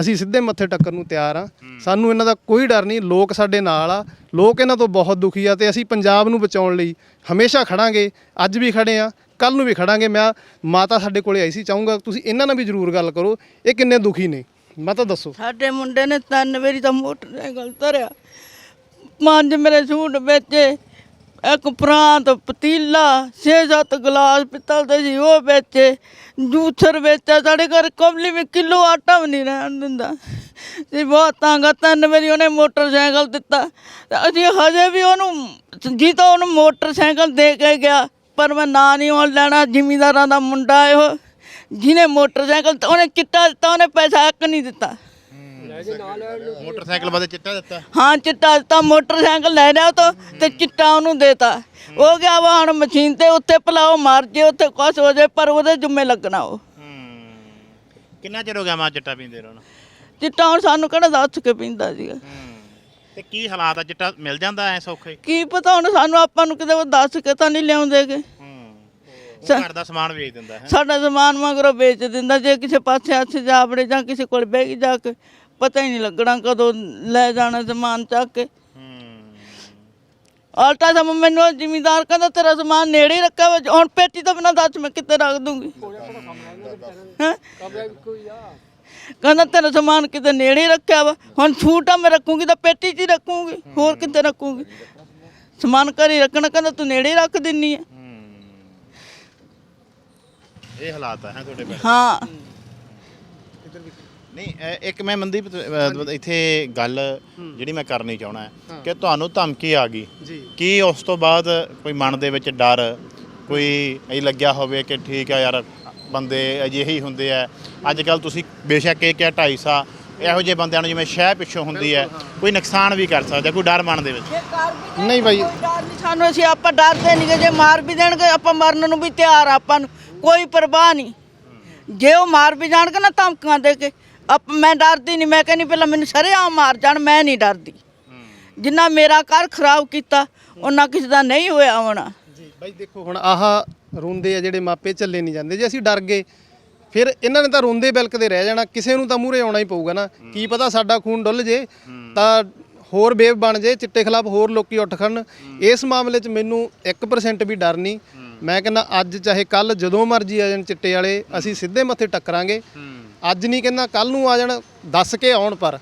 ਅਸੀਂ ਸਿੱਧੇ ਮੱਥੇ ਟੱਕਰ ਨੂੰ ਤਿਆਰ ਆ। ਸਾਨੂੰ ਇਹਨਾਂ ਦਾ ਕੋਈ ਡਰ ਨਹੀਂ। ਲੋਕ ਸਾਡੇ ਨਾਲ ਆ। ਲੋਕ ਇਹਨਾਂ ਤੋਂ ਬਹੁਤ ਦੁਖੀ ਆ ਤੇ ਅਸੀਂ ਪੰਜਾਬ ਨੂੰ ਬਚਾਉਣ ਲਈ ਹਮੇਸ਼ਾ ਖੜਾਂਗੇ। ਅੱਜ ਵੀ ਖੜੇ ਆ ਕੱਲ ਨੂੰ ਵੀ ਖੜਾਂਗੇ। ਮੈਂ ਮਾਤਾ ਸਾਡੇ ਕੋਲੇ ਆਈ ਸੀ ਚਾਹੂੰਗਾ ਤੁਸੀਂ ਇਹਨਾਂ ਨਾਲ ਵੀ ਜ਼ਰੂਰ ਗੱਲ ਕਰੋ। ਇਹ ਕਿੰਨੇ ਦੁਖੀ ਨੇ। ਮਾਤਾ ਦੱਸੋ। ਸਾਡੇ ਮੁੰਡੇ ਨੇ ਤਿੰਨ ਵਾਰੀ ਤਾਂ ਮੋਟਰਸਾਈਕਲ ਧਰਿਆ। ਪੰਜ ਮੇਰੇ ਸੂਟ ਵੇਚੇ, ਇੱਕ ਪ੍ਰਾਂਤ ਪਤੀਲਾ, ਛੇ ਸੱਤ ਗਲਾਸ ਪਿੱਤਲ ਦੇ ਸੀ, ਉਹ ਵੇਚੇ। ਜੂਸਰ ਵੇਚਿਆ, ਸਾਡੇ ਘਰ ਕਮਲੀ ਵਿੱਚ ਕਿਲੋ ਆਟਾ ਵੀ ਨਹੀਂ ਰਹਿਣ ਦਿੰਦਾ। ਤੇ ਬਹੁਤ ਤੰਗ ਆ ਤਿੰਨ ਵਾਰੀ ਉਹਨੇ ਮੋਟਰਸਾਈਕਲ ਦਿੱਤਾ। ਅਸੀਂ ਹਜੇ ਵੀ ਉਹਨੂੰ, ਜੀ ਤਾਂ ਉਹਨੂੰ ਮੋਟਰਸਾਈਕਲ ਦੇ ਕੇ ਗਿਆ, ਪਰ ਮੈਂ ਨਾ ਨਹੀਂ ਉਹ ਲੈਣਾ, ਜ਼ਿਮੀਂਦਾਰਾਂ ਦਾ ਮੁੰਡਾ ਹੈ ਉਹ। ਜਿਹਨੇ ਮੋਟਰਸਾਈਕਲ ਉਹਨੇ ਚਿੱਟਾ ਦਿੱਤਾ, ਉਹਨੇ ਪੈਸਾ ਇੱਕ ਨਹੀਂ ਦਿੱਤਾ। ਮੋਟਰਸਾਈਕਲ ਬਦੇ ਚਿੱਟਾ ਦਿੱਤਾ। ਹਾਂ ਚਿੱਟਾ ਦਿੱਤਾ ਮੋਟਰਸਾਈਕਲ ਲੈ ਲਿਆ ਉਹ ਤੋਂ ਤੇ ਚਿੱਟਾ ਉਹਨੂੰ ਦੇਤਾ। ਉਹ ਗਿਆ ਵਾ ਹੁਣ ਮਸ਼ੀਨ ਤੇ ਉੱਤੇ ਭਲਾਓ ਮਾਰ ਜੇ ਉੱਥੇ ਕੁਛ ਹੋ ਜਾਏ ਪਰ ਉਹਦੇ ਜੁੰਮੇ ਲੱਗਣਾ ਉਹ। ਕਿੰਨਾ ਚਿਰ ਹੋ ਗਿਆ ਮਾਂ ਚਿੱਟਾ ਪੀਂਦੇ ਰਹੋ ਚਿੱਟਾ ਹੁਣ ਸਾਨੂੰ ਕਿਹੜਾ ਦੱਸ ਕੇ ਪੀਂਦਾ ਸੀਗਾ। ਤੇ ਕੀ ਹਾਲਾਤ ਆ? ਚਿੱਟਾ ਮਿਲ ਜਾਂਦਾ ਐ ਸੌਖੇ? ਕੀ ਪਤਾ ਹੁਣ ਸਾਨੂੰ ਆਪਾਂ ਨੂੰ ਕਿਤੇ ਉਹ ਦੱਸ ਕੇ ਤਾਂ ਨਹੀਂ ਲਿਆਉਂਦੇਗੇ ਉਹ ਘਰ ਦਾ ਸਮਾਨ ਵੇਚ ਦਿੰਦਾ ਹੈ। ਸਾਡਾ ਸਮਾਨ ਮਗਰੋਂ ਵੇਚ ਦਿੰਦਾ ਜੇ ਕਿਸੇ ਪਾਸੇ ਹੱਥ ਜਾਵੜੇ ਜਾਂ ਕਿਸੇ ਕੋਲ ਬਹਿ ਜਾ ਕੇ ਪਤਾ ਹੀ ਨਹੀਂ ਲੱਗਣਾ ਕਦੋਂ ਲੈ ਜਾਣਾ ਸਮਾਨ ਚੱਕ ਕੇ। ਆਲਟਾ ਸਮ ਮੈਨੂੰ ਜ਼ਿਮੀਂਦਾਰ ਕਹਿੰਦਾ ਤੇਰਾ ਸਮਾਨ ਨੇੜੇ ਹੀ ਰੱਖਿਆ ਵਾ ਹੁਣ ਪੇਟੀ ਤੋਂ ਬਿਨਾਂ ਦੱਸ ਮੈਂ ਕਿੱਥੇ ਰੱਖ ਦੂੰਗੀ? ਹੈਂ? ਕਹਿੰਦਾ ਤੇਰਾ ਸਮਾਨ ਕਿਤੇ ਨੇੜੇ ਹੀ ਰੱਖਿਆ ਵਾ ਹੁਣ ਛੂਟਾ ਮੈਂ ਰੱਖੂੰਗੀ ਤਾਂ ਪੇਟੀ 'ਚ ਹੀ ਰੱਖੂੰਗੀ ਹੋਰ ਕਿੱਥੇ ਰੱਖੂੰਗੀ? ਸਮਾਨ ਘਰੇ ਰੱਖਣਾ ਕਹਿੰਦਾ ਤੂੰ ਨੇੜੇ ਹੀ ਰੱਖ ਦਿੰਨੀ ਆ। ਇਹ ਹਾਲਾਤ ਆ ਹੈ ਤੁਹਾਡੇ ਪਿੰਡ। ਹਾਂ। ਨਹੀਂ ਅ, ਇੱਕ ਮੈਂ ਮਨਦੀਪ ਅ, ਇੱਥੇ ਗੱਲ ਜਿਹੜੀ ਮੈਂ ਕਰਨੀ ਚਾਹਣਾ ਹੈ ਕਿ ਤੁਹਾਨੂੰ ਧਮਕੀ ਆ ਗਈ। ਜੀ। ਕੀ ਉਸ ਤੋਂ ਬਾਅਦ ਕੋਈ ਮਨ ਦੇ ਵਿੱਚ ਡਰ ਕੋਈ ਇਹ ਲੱਗਿਆ ਹੋਵੇ ਕਿ ਠੀਕ ਆ ਯਾਰ ਬੰਦੇ ਅਜਿਹੇ ਹੀ ਹੁੰਦੇ ਆ। ਅੱਜ ਕੱਲ ਤੁਸੀਂ ਬੇਸ਼ੱਕ ਇਹ ਕਿਹਾ 250 ਇਹੋ ਜਿਹੇ ਬੰਦਿਆਂ ਨੂੰ ਜਿਵੇਂ ਸ਼ਹਿ ਪਿੱਛੋਂ ਹੁੰਦੀ ਹੈ ਕੋਈ ਨੁਕਸਾਨ ਵੀ ਕਰ ਸਕਦਾ ਕੋਈ ਡਰ ਮਨ ਦੇ ਵਿੱਚ। ਨਹੀਂ ਬਾਈ। ਡਰ ਨਹੀਂ ਸਾਨੂੰ ਅਸੀਂ ਆਪਾਂ ਡਰਦੇ ਨਹੀਂ ਗੇ ਜੇ ਮਾਰ ਵੀ ਦੇਣਗੇ ਆਪਾਂ ਮਰਨ ਨੂੰ ਵੀ ਤਿਆਰ ਆ ਆਪਾਂ ਨੂੰ ਕੋਈ ਪਰਵਾਹ ਨਹੀਂ। ਜੇ ਉਹ ਮਾਰ ਵੀ ਜਾਣਗੇ ਨਾ ਧਮਕੀਆਂ ਦੇ ਕੇ ਆਪ ਮੈਂ ਡਰਦੀ ਨਹੀਂ ਮੈਂ ਕਹਿੰਦੀ ਪਹਿਲਾਂ ਮੈਨੂੰ ਸ਼ਰੇਆਮ ਮਾਰ ਜਾਣ ਮੈਂ ਨਹੀਂ ਡਰਦੀ। ਜਿੰਨਾ ਮੇਰਾ ਘਰ ਖਰਾਬ ਕੀਤਾ ਉਹਨਾਂ ਕਿਸੇ ਦਾ ਨਹੀਂ ਹੋਇਆ ਹੋਣਾ। ਜੀ ਬਾਈ ਦੇਖੋ ਹੁਣ ਆਹ ਰੋਂਦੇ ਆ ਜਿਹੜੇ ਮਾਪੇ ਚੱਲੇ ਨਹੀਂ ਜਾਂਦੇ ਜੇ ਅਸੀਂ ਡਰ ਗਏ ਫਿਰ ਇਹਨਾਂ ਨੇ ਤਾਂ ਰੋਂਦੇ ਬਿਲਕਦੇ ਰਹਿ ਜਾਣਾ ਕਿਸੇ ਨੂੰ ਤਾਂ ਮੂਹਰੇ ਆਉਣਾ ਹੀ ਪਊਗਾ ਨਾ। ਕੀ ਪਤਾ ਸਾਡਾ ਖੂਨ ਡੁੱਲ ਜੇ ਤਾਂ ਹੋਰ ਬੇਵ ਬਣ ਜੇ ਚਿੱਟੇ ਖਿਲਾਫ ਹੋਰ ਲੋਕੀ ਉੱਠ ਖੜਨ। ਇਸ ਮਾਮਲੇ 'ਚ ਮੈਨੂੰ 1% ਵੀ ਡਰ ਨਹੀਂ ਮੈਂ ਕਹਿੰਦਾ ਅੱਜ ਚਾਹੇ ਕੱਲ ਜਦੋਂ ਮਰਜ਼ੀ ਆ ਜਾਣ ਚਿੱਟੇ ਵਾਲੇ ਅਸੀਂ ਸਿੱਧੇ ਮੱਥੇ ਟੱਕਰਾਂਗੇ। ਅੱਜ ਨਹੀਂ ਕਹਿੰਦਾ ਕੱਲ ਨੂੰ ਆ ਜਾਣ ਦੱਸ ਕੇ ਆਉਣ ਪਰ।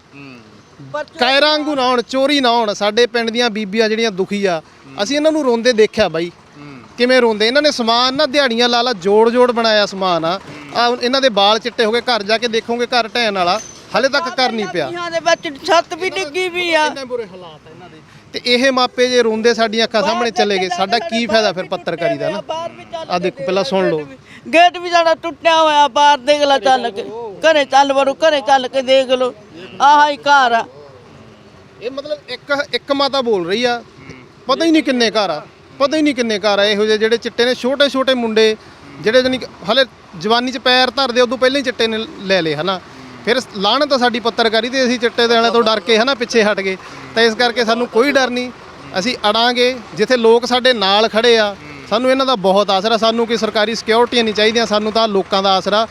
ਕਾਇਰਾਂ ਵਾਂਗੂ ਨਾ ਆਉਣ ਚੋਰੀ ਨਾ ਆਉਣ ਸਾਡੇ ਪਿੰਡ ਦੀਆਂ ਬੀਬੀਆਂ ਜਿਹੜੀਆਂ ਦੁਖੀ ਆ ਅਸੀਂ ਇਹਨਾਂ ਨੂੰ ਰੋਂਦੇ ਦੇਖਿਆ ਬਾਈ। ਕਿਵੇਂ ਰੋਂਦੇ? ਇਹਨਾਂ ਨੇ ਸਮਾਨ ਨਾ ਦਿਹਾੜੀਆਂ ਲਾ ਲਾ ਜੋੜ ਜੋੜ ਬਣਾਇਆ ਸਮਾਨ ਆ। ਆ ਇਹਨਾਂ ਦੇ ਵਾਲ ਚਿੱਟੇ ਹੋ ਗਏ ਘਰ ਜਾ ਕੇ ਦੇਖੋਗੇ ਘਰ ਢਹਿਣ ਵਾਲਾ। ਹਲੇ ਤੱਕ ਘਰ ਨਹੀਂ ਪਿਆ। ਤੀਆਂ ਦੇ ਵਿੱਚ ਛੱਤ ਵੀ ਡਿੱਗੀ ਵੀ ਆ। ਇੰਨੇ ਬੁਰੇ ਹਾਲਾਤ ਆ ਇਹਨਾਂ ਦੇ। ਤੇ ਇਹ ਮਾਪੇ ਜੇ ਰੋਂਦੇ ਸਾਡੀਆਂ ਅੱਖਾਂ ਸਾਹਮਣੇ ਚਲੇ ਗਏ। ਸਾਡਾ ਕੀ ਫਾਇਦਾ ਫਿਰ ਪੱਤਰਕਾਰੀ ਦਾ ਨਾ? ਆ ਦੇਖੋ ਪਹਿਲਾਂ ਸੁਣ ਲਓ। ਗੇਟ ਵੀ ਸਾਡਾ ਟੁੱਟਿਆ ਹੋਇਆ ਬਾਹਰ ਦੇਖ ਲੈ ਚੱਲ ਕੇ। ਘਰੇ ਚੱਲ ਵੜੋ ਘਰੇ ਚੱਲ ਕੇ ਦੇਖ ਲਓ। ਆਹ ਹੀ ਘਰ ਆ। ਇਹ ਮਤਲਬ ਇੱਕ ਇੱਕ ਮਾਤਾ ਬੋਲ ਰਹੀ ਆ। ਪਤਾ ਹੀ ਨਹੀਂ ਕਿੰਨੇ ਘਰ ਆ। ਪਤਾ ਹੀ ਨਹੀਂ ਕਿੰਨੇ ਘਰ ਆ। ਇਹੋ ਜਿਹੇ ਜਿਹੜੇ ਚਿੱਟੇ ਨੇ ਛੋਟੇ ਛੋਟੇ ਮੁੰਡੇ ਜਿਹੜੇ ਜਾਨੀ ਹਲੇ ਜਵਾਨੀ 'ਚ ਪੈਰ ਧਰਦੇ ਉਦੋਂ ਪਹਿਲਾਂ ਹੀ ਚਿੱਟੇ ਨੇ ਲੈ ਲਏ ਹਨਾ। ਫਿਰ ਲਾਹਣਤ ਤਾਂ ਸਾਡੀ ਪੱਤਰਕਾਰੀ ਤੇ ਅਸੀਂ ਚਿੱਟੇ ਦੇ ਵਾਲਿਆਂ ਤੋਂ ਡਰ ਕੇ ਹਨਾ ਪਿੱਛੇ ਹਟ ਗਏ। ਤਾਂ ਇਸ ਕਰਕੇ ਸਾਨੂੰ ਕੋਈ ਡਰ ਨਹੀਂ। ਅਸੀਂ ਅੜਾਂਗੇ ਜਿੱਥੇ ਲੋਕ ਸਾਡੇ ਨਾਲ ਖੜੇ ਆ ਸਾਨੂੰ ਇਹਨਾਂ ਦਾ ਬਹੁਤ ਆਸਰਾ, ਸਾਨੂੰ ਕਿ ਸਰਕਾਰੀ ਸਿਕਿਉਰਿਟੀਆਂ ਨਹੀਂ ਚਾਹੀਦੀਆਂ, ਸਾਨੂੰ ਤਾਂ ਲੋਕਾਂ ਦਾ ਆਸਰਾ।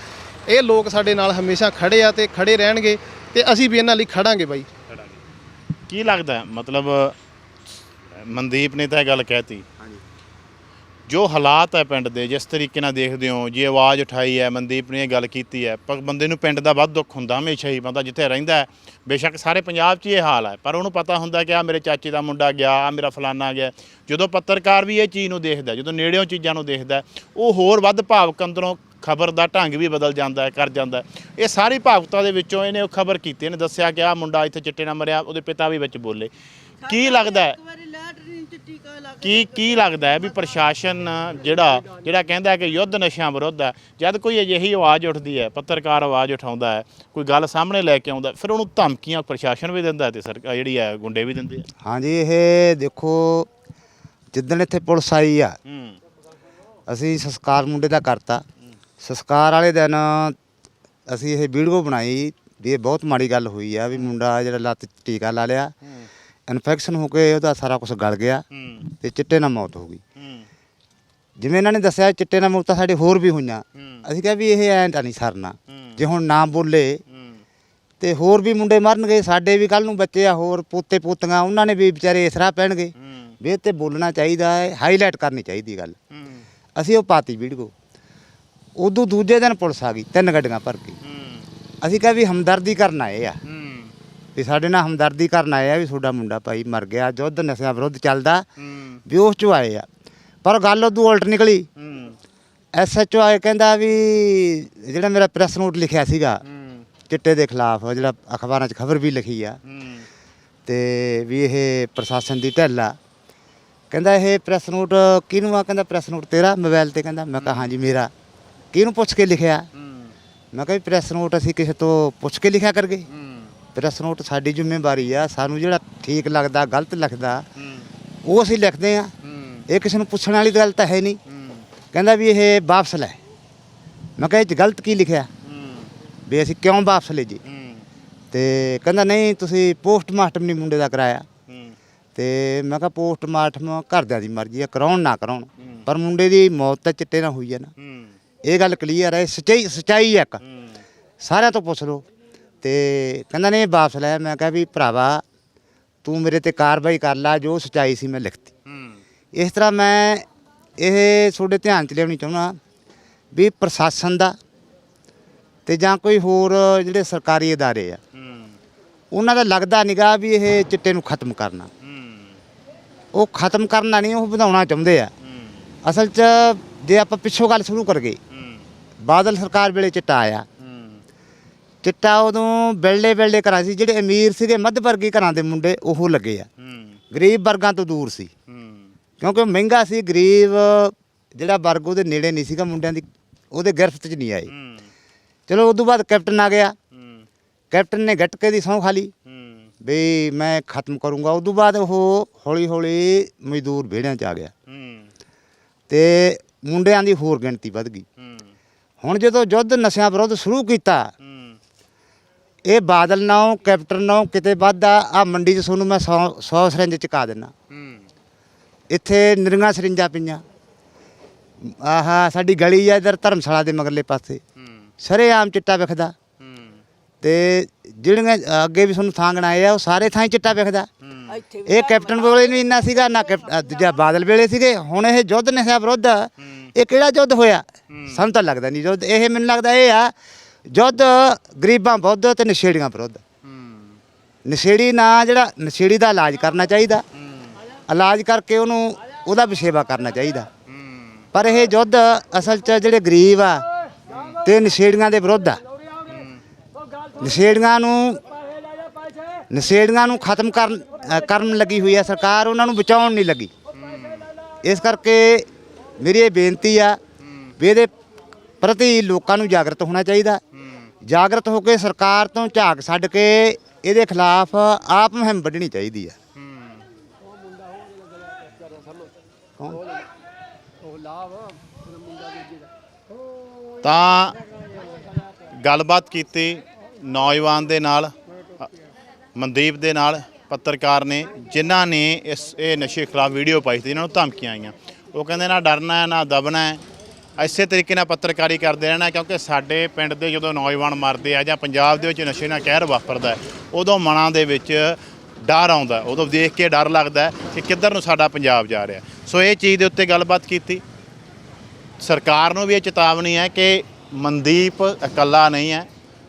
ਇਹ ਲੋਕ ਸਾਡੇ ਨਾਲ ਹਮੇਸ਼ਾ ਖੜੇ ਆ ਤੇ ਖੜੇ ਰਹਿਣਗੇ ਤੇ ਅਸੀਂ ਵੀ ਇਹਨਾਂ ਲਈ ਖੜਾਂਗੇ ਬਾਈ। ਕੀ ਲੱਗਦਾ ਹੈ? ਮਤਲਬ ਮਨਦੀਪ ਨੇ ਤਾਂ ਇਹ ਗੱਲ ਕਹਿਤੀ। ਜੋ ਹਾਲਾਤ ਹੈ ਪਿੰਡ ਦੇ ਜਿਸ ਤਰੀਕੇ ਨਾਲ ਦੇਖਦੇ ਹੋ ਜੇ ਆਵਾਜ਼ ਉਠਾਈ ਹੈ ਮਨਦੀਪ ਨੇ ਇਹ ਗੱਲ ਕੀਤੀ ਹੈ ਪਰ ਬੰਦੇ ਨੂੰ ਪਿੰਡ ਦਾ ਵੱਧ ਦੁੱਖ ਹੁੰਦਾ ਹਮੇਸ਼ਾ ਹੀ ਬੰਦਾ ਜਿੱਥੇ ਰਹਿੰਦਾ ਹੈ ਬੇਸ਼ੱਕ ਸਾਰੇ ਪੰਜਾਬ 'ਚ ਇਹ ਹਾਲ ਹੈ ਪਰ ਉਹਨੂੰ ਪਤਾ ਹੁੰਦਾ ਕਿ ਆ ਮੇਰੇ ਚਾਚੇ ਦਾ ਮੁੰਡਾ ਗਿਆ ਆ ਮੇਰਾ ਫਲਾਨਾ ਗਿਆ ਜਦੋਂ ਪੱਤਰਕਾਰ ਵੀ ਇਹ ਚੀਜ਼ ਨੂੰ ਦੇਖਦਾ ਜਦੋਂ ਨੇੜਿਓਂ ਚੀਜ਼ਾਂ ਨੂੰ ਦੇਖਦਾ ਉਹ ਹੋਰ ਵੱਧ ਭਾਵਕ ਅੰਦਰੋਂ ਖਬਰ ਦਾ ਢੰਗ ਵੀ ਬਦਲ ਜਾਂਦਾ ਹੈ ਕਰ ਜਾਂਦਾ ਹੈ। ਇਹ ਸਾਰੀ ਭਾਵੁਕਤਾ ਦੇ ਵਿੱਚੋਂ ਇਹਨੇ ਉਹ ਖਬਰ ਕੀਤੀ ਇਹਨੇ ਦੱਸਿਆ ਕਿ ਆ ਮੁੰਡਾ ਇੱਥੇ ਚਿੱਟੇ ਨਾਲ ਮਰਿਆ ਉਹਦੇ ਪਿਤਾ ਵੀ ਵਿੱਚ ਬੋਲੇ ਕੀ ਲੱਗਦਾ ਹੈ ਕੇ ਕੀ ਲੱਗਦਾ ਹੈ ਵੀ ਪ੍ਰਸ਼ਾਸਨ ਜਿਹੜਾ ਜਿਹੜਾ ਕਹਿੰਦਾ ਹੈ ਕਿ ਯੁੱਧ ਨਸ਼ਿਆਂ ਵਿਰੁੱਧ ਹੈ ਜਦ ਕੋਈ ਅਜਿਹੀ ਆਵਾਜ਼ ਉੱਠਦੀ ਹੈ ਪੱਤਰਕਾਰ ਆਵਾਜ਼ ਉਠਾਉਂਦਾ ਹੈ ਕੋਈ ਗੱਲ ਸਾਹਮਣੇ ਲੈ ਕੇ ਆਉਂਦਾ ਫਿਰ ਉਹਨੂੰ ਧਮਕੀਆਂ ਪ੍ਰਸ਼ਾਸਨ ਵੀ ਦਿੰਦਾ ਤੇ ਸਰਕਾਰ ਜਿਹੜੀ ਹੈ ਗੁੰਡੇ ਵੀ ਦਿੰਦੇ ਆ। ਹਾਂਜੀ ਇਹ ਦੇਖੋ ਜਿੱਦਣ ਇੱਥੇ ਪੁਲਿਸ ਆਈ ਆ ਅਸੀਂ ਸੰਸਕਾਰ ਮੁੰਡੇ ਦਾ ਕਰਤਾ। ਸੰਸਕਾਰ ਵਾਲੇ ਦਿਨ ਅਸੀਂ ਇਹ ਵੀਡੀਓ ਬਣਾਈ ਵੀ ਇਹ ਬਹੁਤ ਮਾੜੀ ਗੱਲ ਹੋਈ ਆ ਵੀ ਮੁੰਡਾ ਜਿਹੜਾ ਲੱਤ ਟੀਕਾ ਲਾ ਲਿਆ। ਇਨਫੈਕਸ਼ਨ ਹੋ ਕੇ ਉਹਦਾ ਸਾਰਾ ਕੁਝ ਗਲ ਗਿਆ ਹੂੰ। ਤੇ ਚਿੱਟੇ ਨਾਲ ਮੌਤ ਹੋ ਗਈ। ਹੂੰ। ਜਿਵੇਂ ਇਹਨਾਂ ਨੇ ਦੱਸਿਆ ਚਿੱਟੇ ਨਾਲ ਮੌਤਾਂ ਸਾਡੇ ਹੋਰ ਵੀ ਹੋਈਆਂ। ਹੂੰ। ਅਸੀਂ ਕਿਹਾ ਵੀ ਇਹ ਐਂ ਤਾਂ ਨਹੀਂ ਸਰਨਾ। ਹੂੰ। ਜੇ ਹੁਣ ਨਾ ਬੋਲੇ ਹੂੰ। ਤੇ ਹੋਰ ਵੀ ਮੁੰਡੇ ਮਰਨਗੇ ਸਾਡੇ ਵੀ ਕੱਲ ਨੂੰ ਬੱਚੇ ਆ ਹੋਰ ਪੋਤੇ ਪੋਤੀਆਂ ਉਹਨਾਂ ਨੇ ਵੀ ਵਿਚਾਰੇ ਇਸ ਰਾਹ ਪੈਣਗੇ। ਹੂੰ। ਵੀ ਇਹ ਤੇ ਬੋਲਣਾ ਚਾਹੀਦਾ ਹੈ ਹਾਈਲਾਈਟ ਕਰਨੀ ਚਾਹੀਦੀ ਗੱਲ। ਹੂੰ। ਅਸੀਂ ਉਹ ਪਾਤੀ ਵੀਡੀਓ। ਉਦੋਂ ਦੂਜੇ ਦਿਨ ਪੁਲਿਸ ਆ ਗਈ ਤਿੰਨ ਗੱਡੀਆਂ ਭਰ ਕੇ ਹੂੰ। ਅਸੀਂ ਕਿਹਾ ਵੀ ਹਮਦਰਦੀ ਕਰਨ ਆਏ ਆ। ਹੂੰ। ਵੀ ਸਾਡੇ ਨਾਲ ਹਮਦਰਦੀ ਕਰਨ ਆਏ ਆ ਵੀ ਤੁਹਾਡਾ ਮੁੰਡਾ ਭਾਈ ਮਰ ਗਿਆ ਯੁੱਧ ਨਸ਼ਿਆਂ ਵਿਰੁੱਧ ਚੱਲਦਾ ਵੀ ਉਸ ਚੋਂ ਆਏ ਆ। ਪਰ ਗੱਲ ਉਦੋਂ ਉਲਟ ਨਿਕਲੀ। ਐਸਐਚਓ ਆਏ ਕਹਿੰਦਾ ਵੀ ਜਿਹੜਾ ਮੇਰਾ ਪ੍ਰੈਸ ਨੋਟ ਲਿਖਿਆ ਸੀਗਾ ਚਿੱਟੇ ਦੇ ਖਿਲਾਫ ਜਿਹੜਾ ਅਖਬਾਰਾਂ 'ਚ ਖਬਰ ਵੀ ਲਿਖੀ ਆ। ਤੇ ਵੀ ਇਹ ਪ੍ਰਸ਼ਾਸਨ ਦੀ ਢਿੱਲ ਆ। ਕਹਿੰਦਾ ਇਹ ਪ੍ਰੈਸ ਨੋਟ ਕਿਹਨੂੰ ਆ? ਕਹਿੰਦਾ ਪ੍ਰੈਸ ਨੋਟ ਤੇਰਾ ਮੋਬਾਈਲ ਤੇ ਕਹਿੰਦਾ। ਮੈਂ ਕਿਹਾ ਹਾਂਜੀ ਮੇਰਾ। ਕਿਹਨੂੰ ਪੁੱਛ ਕੇ ਲਿਖਿਆ? ਮੈਂ ਕਿਹਾ ਪ੍ਰੈਸ ਨੋਟ ਅਸੀਂ ਕਿਸੇ ਤੋਂ ਪੁੱਛ ਕੇ ਲਿਖਿਆ ਕਰਗੇ ਪ੍ਰੈਸ ਨੋਟ ਸਾਡੀ ਜ਼ਿੰਮੇਵਾਰੀ ਆ, ਸਾਨੂੰ ਜਿਹੜਾ ਠੀਕ ਲੱਗਦਾ, ਗਲਤ ਲੱਗਦਾ, ਉਹ ਅਸੀਂ ਲਿਖਦੇ ਆ। ਇਹ ਕਿਸੇ ਨੂੰ ਪੁੱਛਣ ਵਾਲੀ ਗੱਲ ਤਾਂ ਹੈ ਨਹੀਂ। ਕਹਿੰਦਾ ਵੀ ਇਹ ਵਾਪਸ ਲੈ। ਮੈਂ ਕਿਹਾ ਇਹ 'ਚ ਗਲਤ ਕੀ ਲਿਖਿਆ? ਵੀ ਅਸੀਂ ਕਿਉਂ ਵਾਪਸ ਲੈ ਜੀ? ਹੂੰ ਤੇ ਕਹਿੰਦਾ, ਨਹੀਂ, ਤੁਸੀਂ ਪੋਸਟਮਾਰਟਮ ਨਹੀਂ ਮੁੰਡੇ ਦਾ ਕਰਾਇਆ। ਹੂੰ ਤੇ ਮੈਂ ਕਿਹਾ, ਪੋਸਟਮਾਰਟਮ ਘਰਦਿਆਂ ਦੀ ਮਰਜ਼ੀ ਆ, ਕਰਾਉਣ ਨਾ ਕਰਾਉਣ। ਪਰ ਮੁੰਡੇ ਦੀ ਮੌਤ ਤਾਂ ਚਿੱਟੇ ਨਾਲ ਹੋਈ ਹੈ ਨਾ। ਇਹ ਗੱਲ ਕਲੀਅਰ ਹੈ ਸੱਚਾਈ ਸੱਚਾਈ ਹੈ ਇੱਕ। ਸਾਰਿਆਂ ਤੋਂ ਪੁੱਛ ਲਓ। ਤੇ ਕਹਿੰਦਾ ਨਹੀਂ ਵਾਪਸ ਲੈ। ਮੈਂ ਕਿਹਾ ਵੀ ਭਰਾਵਾ ਤੂੰ ਮੇਰੇ ਤੇ ਕਾਰਵਾਈ ਕਰ ਲੈ ਜੋ ਸੱਚਾਈ ਸੀ ਮੈਂ ਲਿਖਤੀ। ਇਸ ਤਰ੍ਹਾਂ ਮੈਂ ਇਹ ਤੁਹਾਡੇ ਧਿਆਨ ਚ ਲਿਆਉਣੀ ਚਾਹੁੰਦਾ ਵੀ ਪ੍ਰਸ਼ਾਸਨ ਦਾ ਤੇ ਜਾਂ ਕੋਈ ਹੋਰ ਜਿਹੜੇ ਸਰਕਾਰੀ ਅਦਾਰੇ ਆ ਉਹਨਾਂ ਦਾ ਲੱਗਦਾ ਨਿਗਾ ਵੀ ਇਹ ਚਿੱਟੇ ਨੂੰ ਖਤਮ ਕਰਨਾ। ਉਹ ਖਤਮ ਕਰਨਾ ਨਹੀਂ ਉਹ ਵਧਾਉਣਾ ਚਾਹੁੰਦੇ ਆ। ਅਸਲ 'ਚ ਜੇ ਆਪਾਂ ਪਿੱਛੋਂ ਗੱਲ ਸ਼ੁਰੂ ਕਰ ਗਏ ਬਾਦਲ ਸਰਕਾਰ ਵੇਲੇ ਚਿੱਟਾ ਆਇਆ। ਚਿੱਟਾ ਉਦੋਂ ਬਿਲਡੇ ਬਿਲਡੇ ਘਰਾਂ ਸੀ ਜਿਹੜੇ ਅਮੀਰ ਸੀਗੇ ਮੱਧ ਵਰਗੀ ਘਰਾਂ ਦੇ ਮੁੰਡੇ ਉਹ ਲੱਗੇ ਆ। ਗਰੀਬ ਵਰਗਾਂ ਤੋਂ ਦੂਰ ਸੀ। ਕਿਉਂਕਿ ਉਹ ਮਹਿੰਗਾ ਸੀ ਗਰੀਬ ਜਿਹੜਾ ਵਰਗ ਉਹਦੇ ਨੇੜੇ ਨਹੀਂ ਸੀਗਾ ਮੁੰਡਿਆਂ ਦੀ ਉਹਦੇ ਗਿਰਫਤ 'ਚ ਨਹੀਂ ਆਏ। ਚਲੋ ਉਸ ਤੋਂ ਬਾਅਦ ਕੈਪਟਨ ਆ ਗਿਆ। ਕੈਪਟਨ ਨੇ ਗੱਟਕੇ ਦੀ ਸਹੁੰ ਖਾਲੀ ਵੀ ਮੈਂ ਖਤਮ ਕਰੂੰਗਾ। ਉਸ ਤੋਂ ਬਾਅਦ ਉਹ ਹੌਲੀ ਹੌਲੀ ਮਜ਼ਦੂਰ ਵਿਹੜਿਆਂ 'ਚ ਆ ਗਿਆ। ਤੇ ਮੁੰਡਿਆਂ ਦੀ ਹੋਰ ਗਿਣਤੀ ਵੱਧ ਗਈ। ਹੁਣ ਜਦੋਂ ਯੁੱਧ ਨਸ਼ਿਆਂ ਵਿਰੁੱਧ ਸ਼ੁਰੂ ਕੀਤਾ ਇਹ ਬਾਦਲ ਨਾਲੋਂ ਕੈਪਟਨ ਨਾਲੋਂ ਕਿਤੇ ਵੱਧ ਆ ਆ ਮੰਡੀ 'ਚ ਤੁਹਾਨੂੰ ਮੈਂ 100 100 ਸਿਰੰਜ ਚੁਕਾ ਦਿੰਨਾ ਹੂੰ। ਇੱਥੇ ਨਿਰੀਆਂ ਸਰਿੰਜਾਂ ਪਈਆਂ। ਆਹਾ ਸਾਡੀ ਗਲੀ ਆ ਇਧਰ ਧਰਮਸ਼ਾਲਾ ਦੇ ਮਗਰਲੇ ਪਾਸੇ। ਹੂੰ। ਸਰੇਆਮ ਚਿੱਟਾ ਵਿਖਦਾ। ਹੂੰ। ਤੇ ਜਿਹੜੀਆਂ ਅੱਗੇ ਵੀ ਤੁਹਾਨੂੰ ਥਾਂ ਗਣਾਏ ਆ ਉਹ ਸਾਰੇ ਥਾਂ ਹੀ ਚਿੱਟਾ ਵਿਖਦਾ। ਇਹ ਕੈਪਟਨ ਵੇਲੇ ਨਹੀਂ ਇੰਨਾ ਸੀਗਾ ਨਾ ਦੂਜਾ ਬਾਦਲ ਵੇਲੇ ਸੀਗੇ ਹੁਣ ਇਹ ਯੁੱਧ ਨਸ਼ਾ ਵਿਰੁੱਧ। ਇਹ ਕਿਹੜਾ ਯੁੱਧ ਹੋਇਆ? ਸਾਨੂੰ ਤਾਂ ਲੱਗਦਾ ਨਹੀਂ ਯੁੱਧ। ਇਹ ਮੈਨੂੰ ਲੱਗਦਾ ਇਹ ਆ ਯੁੱਧ ਗਰੀਬਾਂ ਵਿਰੁੱਧ ਤੇ ਨਸ਼ੇੜੀਆਂ ਵਿਰੁੱਧ। ਨਸ਼ੇੜੀ ਨਾ ਜਿਹੜਾ ਨਸ਼ੇੜੀ ਦਾ ਇਲਾਜ ਕਰਨਾ ਚਾਹੀਦਾ। ਇਲਾਜ ਕਰਕੇ ਉਹਨੂੰ ਉਹਦਾ ਵੀ ਕਰਨਾ ਚਾਹੀਦਾ। ਪਰ ਇਹ ਯੁੱਧ ਅਸਲ 'ਚ ਜਿਹੜੇ ਗਰੀਬ ਆ ਤੇ ਨਸ਼ੇੜੀਆਂ ਦੇ ਵਿਰੁੱਧ ਆ। ਨਸ਼ੇੜੀਆਂ ਨੂੰ ਨਸ਼ੇੜੀਆਂ ਨੂੰ ਖਤਮ ਕਰਨ ਕਰਨ ਲੱਗੀ ਹੋਈ ਹੈ ਸਰਕਾਰ, ਉਹਨਾਂ ਨੂੰ ਬਚਾਉਣ ਨਹੀਂ ਲੱਗੀ। ਇਸ ਕਰਕੇ ਮੇਰੀ ਇਹ ਬੇਨਤੀ ਆ ਵੀ ਇਹਦੇ ਪ੍ਰਤੀ ਲੋਕਾਂ ਨੂੰ ਜਾਗਰਤ ਹੋਣਾ ਚਾਹੀਦਾ। ਜਾਗਰਤ ਹੋ ਕੇ ਸਰਕਾਰ ਤੋਂ ਝਾਕ ਛੱਡ ਕੇ ਇਹਦੇ ਖਿਲਾਫ ਆਪ ਮੁਹਿੰਮ ਵੱਢਣੀ ਚਾਹੀਦੀ ਆ। ਤਾਂ ਗੱਲਬਾਤ ਕੀਤੀ ਨੌਜਵਾਨ ਦੇ ਨਾਲ, ਮਨਦੀਪ ਦੇ ਨਾਲ, ਪੱਤਰਕਾਰ ਨੇ, ਜਿਨ੍ਹਾਂ ਨੇ ਇਸ, ਇਹ ਨਸ਼ੇ ਖਿਲਾਫ ਵੀਡੀਓ ਪਾਈ ਸੀ ਇਹਨਾਂ ਨੂੰ ਧਮਕੀਆਂ ਆਈਆਂ। ਉਹ ਕਹਿੰਦੇ ਨਾ ਡਰਨਾ ਹੈ, ਨਾ ਦਬਣਾ ਹੈ ਇਸੇ ਤਰੀਕੇ ਨਾਲ ਪੱਤਰਕਾਰੀ ਕਰਦੇ ਰਹਿਣਾ, ਕਿਉਂਕਿ ਸਾਡੇ ਪਿੰਡ ਦੇ ਜਦੋਂ ਨੌਜਵਾਨ ਮਰਦੇ ਆ ਜਾਂ ਪੰਜਾਬ ਦੇ ਵਿੱਚ ਨਸ਼ੇ ਨਾਲ ਕਹਿਰ ਵਾਪਰਦਾ ਉਦੋਂ ਮਨਾਂ ਦੇ ਵਿੱਚ ਡਰ ਆਉਂਦਾ ਉਦੋਂ ਦੇਖ ਕੇ ਡਰ ਲੱਗਦਾ ਕਿ ਕਿੱਧਰ ਨੂੰ ਸਾਡਾ ਪੰਜਾਬ ਜਾ ਰਿਹਾ ਸੋ ਇਹ ਚੀਜ਼ ਦੇ ਉੱਤੇ ਗੱਲਬਾਤ ਕੀਤੀ। ਸਰਕਾਰ ਨੂੰ ਵੀ ਇਹ ਚੇਤਾਵਨੀ ਹੈ ਕਿ ਮਨਦੀਪ ਇਕੱਲਾ ਨਹੀਂ ਹੈ।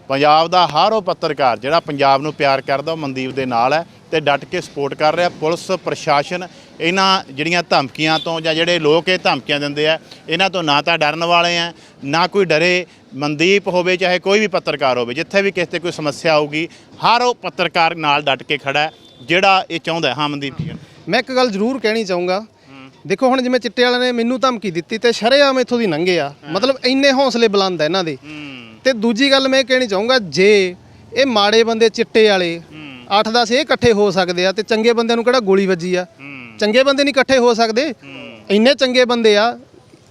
ਪੰਜਾਬ ਦਾ ਹਰ ਉਹ ਪੱਤਰਕਾਰ ਜਿਹੜਾ ਪੰਜਾਬ ਨੂੰ ਪਿਆਰ ਕਰਦਾ, ਉਹ ਮਨਦੀਪ ਦੇ ਨਾਲ ਹੈ। ਤੇ ਡਟ ਕੇ ਸਪੋਰਟ ਕਰ ਰਿਹਾ ਪੁਲਿਸ ਪ੍ਰਸ਼ਾਸਨ ਇਹਨਾਂ ਜਿਹੜੀਆਂ ਧਮਕੀਆਂ ਤੋਂ ਜਾਂ ਜਿਹੜੇ ਲੋਕ ਇਹ ਧਮਕੀਆਂ ਦਿੰਦੇ ਆ ਇਹਨਾਂ ਤੋਂ ਨਾ ਤਾਂ ਡਰਨ ਵਾਲੇ ਆ ਨਾ ਕੋਈ ਡਰੇ ਮਨਦੀਪ ਹੋਵੇ ਚਾਹੇ ਕੋਈ ਵੀ ਪੱਤਰਕਾਰ ਹੋਵੇ ਜਿੱਥੇ ਵੀ ਕਿਸੇ ਤੇ ਕੋਈ ਸਮੱਸਿਆ ਆਊਗੀ ਹਰ ਉਹ ਪੱਤਰਕਾਰ ਨਾਲ ਡਟ ਕੇ ਖੜਾ ਜਿਹੜਾ ਇਹ ਚਾਹੁੰਦਾ ਹੈ। ਮਨਦੀਪ ਜੀ। ਮੈਂ ਇੱਕ ਗੱਲ ਜ਼ਰੂਰ ਕਹਿਣੀ ਚਾਹੂੰਗਾ। ਦੇਖੋ ਹੁਣ ਜਿਵੇਂ ਚਿੱਟੇ ਵਾਲਿਆਂ ਨੇ ਮੈਨੂੰ ਧਮਕੀ ਦਿੱਤੀ ਤੇ ਸ਼ਰੇਆਮ ਇੱਥੋਂ ਦੀ ਲੰਘੇ ਆ। ਮਤਲਬ ਇੰਨੇ ਹੌਸਲੇ ਬੁਲੰਦ ਆ ਇਹਨਾਂ ਦੇ। ਤੇ ਦੂਜੀ ਗੱਲ ਮੈਂ ਇਹ ਕਹਿਣੀ ਚਾਹੂੰਗਾ ਜੇ ਇਹ ਮਾੜੇ ਬੰਦੇ ਚਿੱਟੇ ਵਾਲੇ 8-10 ਇਹ ਇਕੱਠੇ ਹੋ ਸਕਦੇ ਆ ਤੇ ਚੰਗੇ ਬੰਦਿਆਂ ਨੂੰ ਕਿਹੜਾ ਗੋਲੀ ਵੱਜੀ ਆ? ਚੰਗੇ ਬੰਦੇ ਨਹੀਂ ਇਕੱਠੇ ਹੋ ਸਕਦੇ। ਇੰਨੇ ਚੰਗੇ ਬੰਦੇ ਆ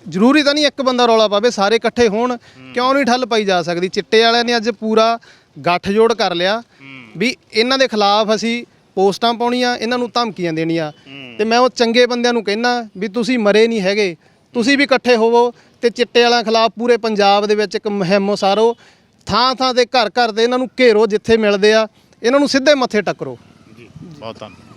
ਜ਼ਰੂਰੀ ਤਾਂ ਨਹੀਂ ਇੱਕ ਬੰਦਾ ਰੌਲਾ ਪਾਵੇ ਸਾਰੇ ਇਕੱਠੇ ਹੋਣ ਕਿਉਂ ਨਹੀਂ ਠੱਲ ਪਾਈ ਜਾ ਸਕਦੀ? ਚਿੱਟੇ ਵਾਲਿਆਂ ਨੇ ਅੱਜ ਪੂਰਾ ਗੱਠਜੋੜ ਕਰ ਲਿਆ ਵੀ ਇਹਨਾਂ ਦੇ ਖਿਲਾਫ ਅਸੀਂ ਪੋਸਟਾਂ ਪਾਉਣੀਆਂ ਇਹਨਾਂ ਨੂੰ ਧਮਕੀਆਂ ਦੇਣੀਆਂ। ਤੇ ਮੈਂ ਉਹ ਚੰਗੇ ਬੰਦਿਆਂ ਨੂੰ ਕਹਿਣਾ ਵੀ ਤੁਸੀਂ ਮਰੇ ਨਹੀਂ ਹੈਗੇ ਤੁਸੀਂ ਵੀ ਇਕੱਠੇ ਹੋਵੋ ਤੇ ਚਿੱਟੇ ਵਾਲਿਆਂ ਖਿਲਾਫ ਪੂਰੇ ਪੰਜਾਬ ਦੇ ਵਿੱਚ ਇੱਕ ਮੁਹਿੰਮ ਉਸਾਰੋ। ਥਾਂ ਥਾਂ ਤੇ ਘਰ ਘਰ ਤੇ ਇਹਨਾਂ ਨੂੰ ਘੇਰੋ ਜਿੱਥੇ ਮਿਲਦੇ ਆ। ਇਹਨਾਂ ਨੂੰ ਸਿੱਧੇ ਮੱਥੇ ਟੱਕਰੋ। ਜੀ ਬਹੁਤ ਧੰਨਵਾਦ।